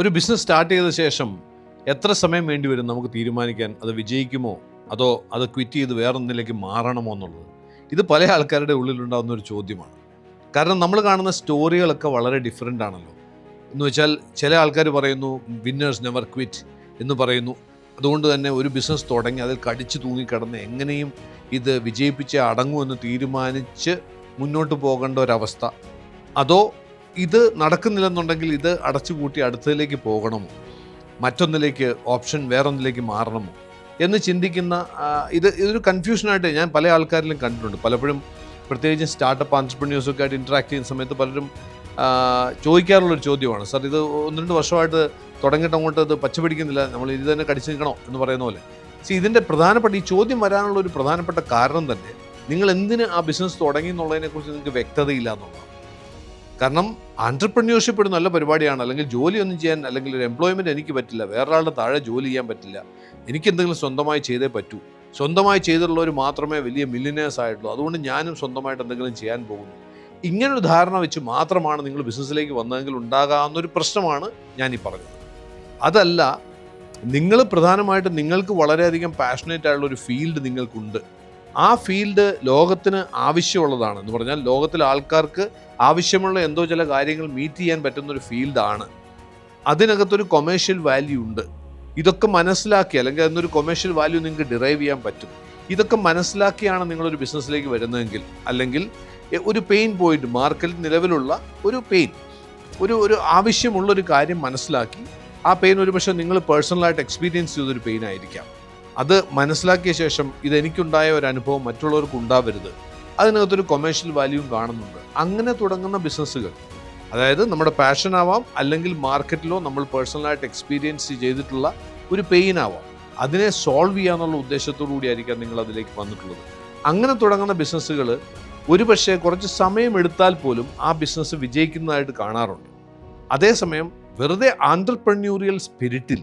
ഒരു business start ചെയ്ത ശേഷം എത്ര സമയം വേണ്ടി വരും നമുക്ക് തീരുമാനിക്കാൻ? അത് വിജയിക്കുമോ? അതോ അത് ക്വിറ്റ് ചെയ്ത് വേറൊന്നിലേക്ക് മാറണമോ എന്നുള്ളത്? ഇത് പല ആൾക്കാരുടെ ഉള്ളിലുണ്ടാകുന്ന ഒരു ചോദ്യമാണ്. കാരണം നമ്മൾ കാണുന്ന സ്റ്റോറികളൊക്കെ വളരെ ഡിഫറെന്റ് ആണല്ലോ. എന്ന് വെച്ചാൽ ചില ആൾക്കാർ പറയുന്നു വിന്നേഴ്സ് നെവർ ക്വിറ്റ് എന്ന് പറയുന്നു. അതുകൊണ്ട് തന്നെ ഒരു ബിസിനസ് തുടങ്ങി അതിൽ കടിച്ചു തൂങ്ങിക്കിടന്ന് എങ്ങനെയും ഇത് വിജയിപ്പിച്ച് അടങ്ങുമെന്ന് തീരുമാനിച്ച് മുന്നോട്ട് പോകേണ്ട ഒരവസ്ഥ. അതോ ഇത് നടക്കുന്നില്ലെന്നുണ്ടെങ്കിൽ ഇത് അടച്ചുപൂട്ടി അടുത്തതിലേക്ക് പോകണമോ മറ്റൊന്നിലേക്ക് ഓപ്ഷൻ വേറൊന്നിലേക്ക് മാറണമോ എന്ന് ചിന്തിക്കുന്ന ഇത് ഇതൊരു കൺഫ്യൂഷനായിട്ട് ഞാൻ പല ആൾക്കാരിലും കണ്ടിട്ടുണ്ട്. പലപ്പോഴും പ്രത്യേകിച്ച് സ്റ്റാർട്ടപ്പ് ആന്റർപ്രന്യൂസൊക്കെ ആയിട്ട് ഇൻട്രാക്ട് ചെയ്യുന്ന സമയത്ത് പലരും ചോദിക്കാറുള്ളൊരു ചോദ്യമാണ്. സാർ ഇത് ഒന്ന് രണ്ട് വർഷമായിട്ട് തുടങ്ങിയിട്ട് അങ്ങോട്ട് ഇത് പച്ച പിടിക്കുന്നില്ല നമ്മൾ ഇത് തന്നെ കടിച്ചു നിൽക്കണോ? എന്ന് പറയുന്ന പോലെ. സി ഇതിന്റെ പ്രധാനപ്പെട്ട ഈ ചോദ്യം വരാനുള്ള ഒരു പ്രധാനപ്പെട്ട കാരണം തന്നെ നിങ്ങൾ എന്തിന് ആ ബിസിനസ് തുടങ്ങി എന്നുള്ളതിനെക്കുറിച്ച് നിങ്ങൾക്ക് വ്യക്തതയില്ല എന്നുള്ളതാണ്. കാരണം ആന്റർപ്രന്യൂർഷിപ്പ് ഒരു നല്ല പരിപാടിയാണ്. അല്ലെങ്കിൽ ജോലിയൊന്നും ചെയ്യാൻ അല്ലെങ്കിൽ ഒരു എംപ്ലോയ്മെന്റ് എനിക്ക് പറ്റില്ല. വേറൊരാളുടെ താഴെ ജോലി ചെയ്യാൻ പറ്റില്ല. എനിക്ക് എന്തെങ്കിലും സ്വന്തമായി ചെയ്തേ പറ്റൂ. സ്വന്തമായി ചെയ്തിട്ടുള്ളവർ മാത്രമേ വലിയ മില്ലിനേഴ്സ് ആയിട്ടുള്ളൂ. അതുകൊണ്ട് ഞാനും സ്വന്തമായിട്ട് എന്തെങ്കിലും ചെയ്യാൻ പോകുന്നു. ഇങ്ങനൊരു ധാരണ വെച്ച് മാത്രമാണ് നിങ്ങൾ ബിസിനസ്സിലേക്ക് വന്നതെങ്കിൽ ഉണ്ടാകാവുന്ന ഒരു പ്രശ്നമാണ് ഞാൻ ഈ പറഞ്ഞത്. അതല്ല നിങ്ങൾ പ്രധാനമായിട്ടും നിങ്ങൾക്ക് വളരെയധികം പാഷനേറ്റ് ആയിട്ടുള്ള ഒരു ഫീൽഡ് നിങ്ങൾക്കുണ്ട്. ആ ഫീൽഡ് ലോകത്തിന് ആവശ്യമുള്ളതാണ് എന്ന് പറഞ്ഞാൽ ലോകത്തിലെ ആൾക്കാർക്ക് ആവശ്യമുള്ള എന്തോ ചില കാര്യങ്ങൾ മീറ്റ് ചെയ്യാൻ പറ്റുന്ന ഒരു ഫീൽഡാണ്. അതിനകത്തൊരു കൊമേഴ്ഷ്യൽ വാല്യൂ ഉണ്ട്. ഇതൊക്കെ മനസ്സിലാക്കി അല്ലെങ്കിൽ അതിനൊരു കൊമേഴ്ഷ്യൽ വാല്യൂ നിങ്ങൾക്ക് ഡിറൈവ് ചെയ്യാൻ പറ്റും. ഇതൊക്കെ മനസ്സിലാക്കിയാണ് നിങ്ങളൊരു ബിസിനസ്സിലേക്ക് വരുന്നതെങ്കിൽ അല്ലെങ്കിൽ ഒരു പെയിൻ പോയിന്റ് മാർക്കറ്റിൽ നിലവിലുള്ള ഒരു പെയിൻ ഒരു ഒരു ആവശ്യമുള്ള ഒരു കാര്യം മനസ്സിലാക്കി ആ പെയിൻ ഒരു പക്ഷേ നിങ്ങൾ പേഴ്സണലായിട്ട് എക്സ്പീരിയൻസ് ചെയ്തൊരു പെയിൻ ആയിരിക്കാം. അത് മനസ്സിലാക്കിയ ശേഷം ഇതെനിക്കുണ്ടായ ഒരു അനുഭവം മറ്റുള്ളവർക്ക് ഉണ്ടാവരുത്. അതിനകത്തൊരു കൊമേഴ്ഷ്യൽ വാല്യൂവും കാണുന്നുണ്ട്. അങ്ങനെ തുടങ്ങുന്ന ബിസിനസ്സുകൾ അതായത് നമ്മുടെ പാഷൻ ആവാം അല്ലെങ്കിൽ മാർക്കറ്റിലോ നമ്മൾ പേഴ്സണലായിട്ട് എക്സ്പീരിയൻസ് ചെയ്തിട്ടുള്ള ഒരു പെയിൻ ആവാം. അതിനെ സോൾവ് ചെയ്യാന്നുള്ള ഉദ്ദേശത്തോടു കൂടിയായിരിക്കാം നിങ്ങൾ അതിലേക്ക് വന്നിട്ടുള്ളത്. അങ്ങനെ തുടങ്ങുന്ന ബിസിനസ്സുകൾ ഒരുപക്ഷെ കുറച്ച് സമയം എടുത്താൽ പോലും ആ ബിസിനസ് വിജയിക്കുന്നതായിട്ട് കാണാറുണ്ട്. അതേസമയം വെറുതെ ആന്റർപ്രന്യൂറിയൽ സ്പിരിറ്റിൽ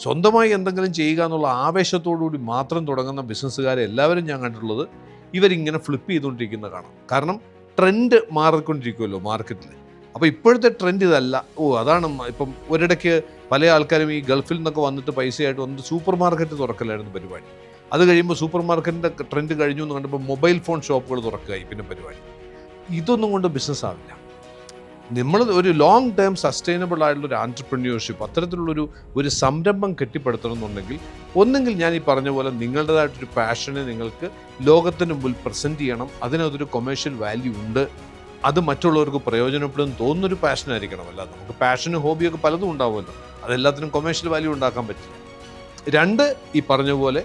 സ്വന്തമായി എന്തെങ്കിലും ചെയ്യുക എന്നുള്ള ആവേശത്തോടുകൂടി മാത്രം തുടങ്ങുന്ന ബിസിനസ്സുകാരെ എല്ലാവരും ഞാൻ കണ്ടിട്ടുള്ളത് ഇവരിങ്ങനെ ഫ്ലിപ്പ് ചെയ്തുകൊണ്ടിരിക്കുന്ന കാണാം. കാരണം ട്രെൻഡ് മാറിക്കൊണ്ടിരിക്കുമല്ലോ മാർക്കറ്റിൽ അപ്പോൾ ഇപ്പോഴത്തെ ട്രെൻഡ് ഇതല്ല. ഓ അതാണ് ഇപ്പം ഒരിടയ്ക്ക് പല ആൾക്കാരും ഈ ഗൾഫിൽ നിന്നൊക്കെ വന്നിട്ട് പൈസയായിട്ട് വന്നിട്ട് സൂപ്പർ മാർക്കറ്റ് തുറക്കലായിരുന്നു പരിപാടി. അത് കഴിയുമ്പോൾ സൂപ്പർ മാർക്കറ്റിന്റെ ട്രെൻഡ് കഴിഞ്ഞു എന്ന് കണ്ടപ്പോൾ മൊബൈൽ ഫോൺ ഷോപ്പുകൾ തുറക്കുകയായി പിന്നെ പരിപാടി. ഇതൊന്നും കൊണ്ട് ബിസിനസ് ആവില്ല. നമ്മൾ ഒരു ലോങ് ടേം സസ്റ്റൈനബിൾ ആയിട്ടുള്ള ഒരു ആന്റർപ്രന്യൂർഷിപ്പ് അത്തരത്തിലുള്ളൊരു ഒരു സംരംഭം കെട്ടിപ്പടുത്തണം എന്നുണ്ടെങ്കിൽ ഒന്നെങ്കിൽ ഞാൻ ഈ പറഞ്ഞ പോലെ നിങ്ങളുടേതായിട്ടൊരു പാഷനെ നിങ്ങൾക്ക് ലോകത്തിന് മുമ്പിൽ പ്രസന്റ് ചെയ്യണം അതിനകത്തൊരു കൊമേഴ്ഷ്യൽ വാല്യൂ ഉണ്ട് അത് മറ്റുള്ളവർക്ക് പ്രയോജനപ്പെടും തോന്നുന്നൊരു പാഷനായിരിക്കണം അല്ല നമുക്ക് പാഷനും ഹോബിയൊക്കെ പലതും ഉണ്ടാവുമല്ലോ. അതെല്ലാത്തിനും കൊമേഴ്ഷ്യൽ വാല്യൂ ഉണ്ടാക്കാൻ പറ്റില്ല. രണ്ട് ഈ പറഞ്ഞ പോലെ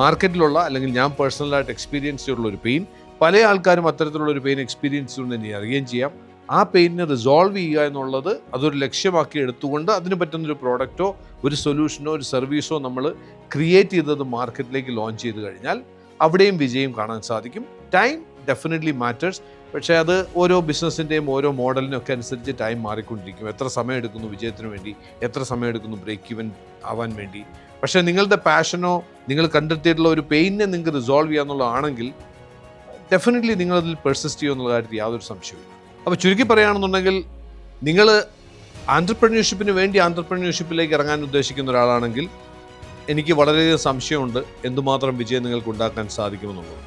മാർക്കറ്റിലുള്ള അല്ലെങ്കിൽ ഞാൻ പേഴ്സണലായിട്ട് എക്സ്പീരിയൻസ് ചെയ്തിട്ടുള്ള ഒരു പെയിൻ പല ആൾക്കാരും അത്തരത്തിലുള്ള ഒരു പെയിൻ എക്സ്പീരിയൻസ് കൊണ്ട് തന്നെ അറിയുകയും ചെയ്യാം. ആ പെയിനെ റിസോൾവ് ചെയ്യുക എന്നുള്ളത് അതൊരു ലക്ഷ്യമാക്കി എടുത്തുകൊണ്ട് അതിന് പറ്റുന്നൊരു പ്രോഡക്റ്റോ ഒരു സൊല്യൂഷനോ ഒരു സർവീസോ നമ്മൾ ക്രിയേറ്റ് ചെയ്തത് മാർക്കറ്റിലേക്ക് ലോഞ്ച് ചെയ്ത് കഴിഞ്ഞാൽ അവിടെയും വിജയം കാണാൻ സാധിക്കും. ടൈം ഡെഫിനറ്റ്ലി മാറ്റേഴ്സ് പക്ഷേ അത് ഓരോ ബിസിനസ്സിന്റെയും ഓരോ മോഡലിനും ഒക്കെ അനുസരിച്ച് ടൈം മാറിക്കൊണ്ടിരിക്കും. എത്ര സമയം എടുക്കുന്നു വിജയത്തിന് വേണ്ടി? എത്ര സമയം എടുക്കുന്നു ബ്രേക്ക് ഈവൻ ആവാൻ വേണ്ടി? പക്ഷേ നിങ്ങളുടെ പാഷനോ നിങ്ങൾ കണ്ടെത്തിയിട്ടുള്ള ഒരു പെയിനെ നിങ്ങൾക്ക് റിസോൾവ് ചെയ്യാന്നുള്ളതാണെങ്കിൽ ഡെഫിനറ്റ്ലി നിങ്ങളതിൽ പെർസിസ്റ്റ് ചെയ്യുമെന്നുള്ള കാര്യത്തിൽ യാതൊരു സംശയവുമില്ല. അപ്പോൾ ചുരുക്കി പറയുകയാണെന്നുണ്ടെങ്കിൽ നിങ്ങൾ ആന്റർപ്രന്യൂർഷിപ്പിന് വേണ്ടി ആന്റർപ്രന്യൂർഷിപ്പിലേക്ക് ഇറങ്ങാൻ ഉദ്ദേശിക്കുന്ന ഒരാളാണെങ്കിൽ എനിക്ക് വളരെയധികം സംശയമുണ്ട് എന്തുമാത്രം വിജയം നിങ്ങൾക്ക് ഉണ്ടാക്കാൻ സാധിക്കുമെന്നുള്ളത്.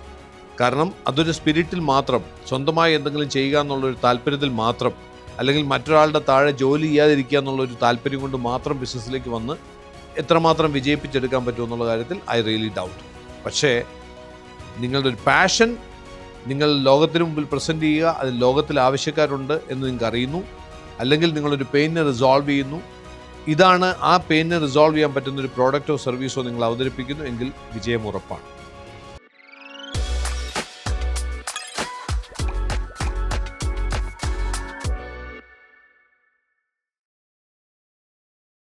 കാരണം അതൊരു സ്പിരിറ്റിൽ മാത്രം സ്വന്തമായി എന്തെങ്കിലും ചെയ്യുക എന്നുള്ളൊരു താല്പര്യത്തിൽ മാത്രം അല്ലെങ്കിൽ മറ്റൊരാളുടെ താഴെ ജോലി ചെയ്യാതിരിക്കുക എന്നുള്ളൊരു താല്പര്യം കൊണ്ട് മാത്രം ബിസിനസ്സിലേക്ക് വന്ന് എത്രമാത്രം വിജയിപ്പിച്ചെടുക്കാൻ പറ്റുമെന്നുള്ള കാര്യത്തിൽ ഐ റിയലി ഡൗട്ട് പക്ഷേ നിങ്ങളുടെ ഒരു പാഷൻ നിങ്ങൾ ലോകത്തിന് മുമ്പിൽ പ്രസന്റ് ചെയ്യുക അത് ലോകത്തിൽ ആവശ്യക്കാരുണ്ട് എന്ന് നിങ്ങൾക്ക് അറിയുന്നു. അല്ലെങ്കിൽ നിങ്ങളൊരു പെയിനെ റിസോൾവ് ചെയ്യുന്നു. ഇതാണ് ആ പെയിനെ റിസോൾവ് ചെയ്യാൻ പറ്റുന്ന ഒരു പ്രോഡക്റ്റോ സർവീസോ നിങ്ങൾ അവതരിപ്പിക്കുന്നു എങ്കിൽ വിജയം ഉറപ്പാണ്.